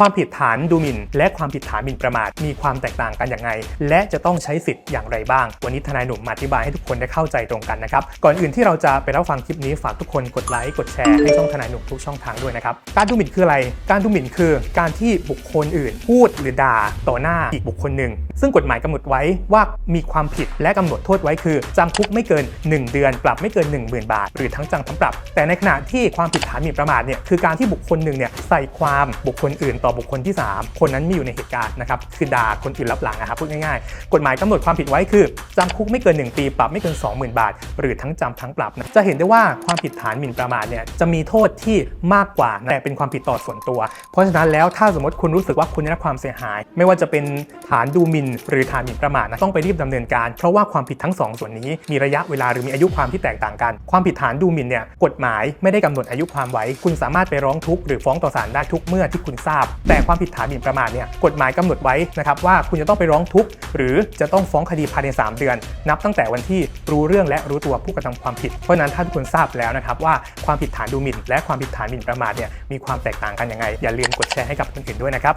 ความผิดฐานดูหมิ่น และความผิดฐานหมิ่นประมาทมีความแตกต่างกันอย่างไรและจะต้องใช้สิทธิ์อย่างไรบ้าง วันนี้ทนายหนุ่มมาอธิบายให้ทุกคนได้เข้าใจตรงกันนะครับก่อนอื่นที่เราจะไปรับฟังคลิปนี้ฝากทุกคนกดไลค์กดแชร์ให้ช่องทนายหนุ่มทุกช่องทางด้วยนะครับการดูหมิ่นคืออะไร การดูหมิ่นคือการที่บุคคลอื่น พูดหรือด่าต่อหน้าอีกบุคคลหนึ่งซึ่งกฎหมายกำหนดไว้ว่ามีความผิดและกำหนดโทษไว้คือจำคุกไม่เกิน 1 เดือน ปรับไม่เกิน 10,000 บาท หรือทั้งจำทั้งปรับ แต่ในขณะที่ความผิดฐานหมิ่นประมาทเนี่ยคือการที่บุคคลหนึ่งเนี่ยใส่ความบุคคลอื่นต่อบุคคลที่ 3 คนนั้นไม่อยู่ในเหตุการณ์นะครับคือด่าคนอื่นรับหลังนะครับพูดง่ายๆ กฎหมายกำหนดความผิดไว้คือจำคุกไม่เกิน 1 ปี ปรับไม่เกิน 20,000 บาท หรือทั้งจำทั้งปรับนะจะเห็นได้ว่าความผิดฐานหมิ่นประมาทเนี่ยจะมีโทษที่มากกว่าแต่เป็นความผิดต่อส่วนตัว เพราะฉะนั้นแล้วถ้าสมมติคุณรู้สึกว่าคุณได้รับความเสียหาย ไม่ว่าจะเป็นฐานดูหมิ่นหรือฐานหมิ่นประมาทนะต้องไปรีบดำเนินการ เพราะว่าความผิดทั้งสองส่วนนี้มีระยะเวลาหรือมีอายุความที่แตกต่างกัน ความผิดฐานดูหมิ่นเนี่ยกฎหมายไม่ได้กำหนดอายุความไว้ คุณสามารถไปร้องทุกข์หรือฟ้องต่อศาลได้ทุกเมื่อที่คุณทราบแต่ความผิดฐานหมิ่นประมาทเนี่ยกฎหมายกำหนดไว้นะครับว่าคุณจะต้องไปร้องทุกข์หรือจะต้องฟ้องคดีภายใน 3 เดือน นับตั้งแต่วันที่รู้เรื่องและรู้ตัวผู้กระทำความผิด เพราะฉะนั้นถ้าทุกคนทราบแล้วนะครับว่าความผิดฐานดูหมิ่น และความผิดฐานหมิ่นประมาทเนี่ยมีความแตกต่างกันยังไงอย่าลืมกดแชร์ให้กับคนอื่นด้วยนะครับ